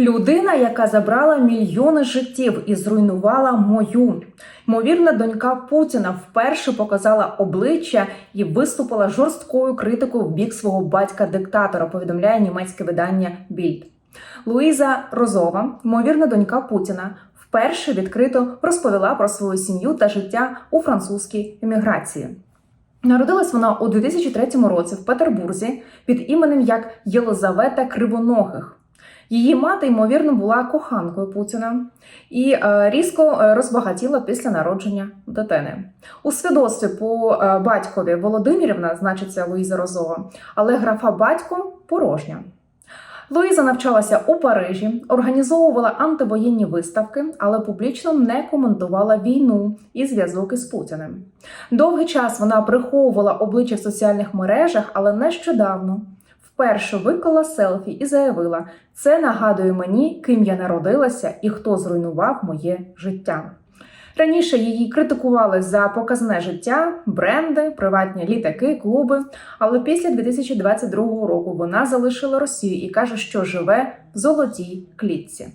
Людина, яка забрала мільйони життів і зруйнувала мою. Ймовірна донька Путіна вперше показала обличчя і виступила жорсткою критикою в бік свого батька-диктатора. Повідомляє німецьке видання Більд. Луїза Розова, ймовірна донька Путіна, вперше відкрито розповіла про свою сім'ю та життя у французькій еміграції. Народилась вона у 2003 році в Петербурзі під іменем як Єлизавета Кривоногих. Її мати, ймовірно, була коханкою Путіна і е, різко е, розбагатіла після народження дитини. У свідоцтві по е, батькові Володимирівна значиться Луїза Розова, але графа батько порожня. Луїза навчалася у Парижі, організовувала антивоєнні виставки, але публічно не коментувала війну і зв'язок із Путіним. Довгий час вона приховувала обличчя в соціальних мережах, але нещодавно вперше виклала селфі і заявила: це нагадує мені, ким я народилася і хто зруйнував моє життя. Раніше її критикували за показне життя, бренди, приватні літаки, клуби. Але після 2022 року вона залишила Росію і каже, що живе в золотій клітці.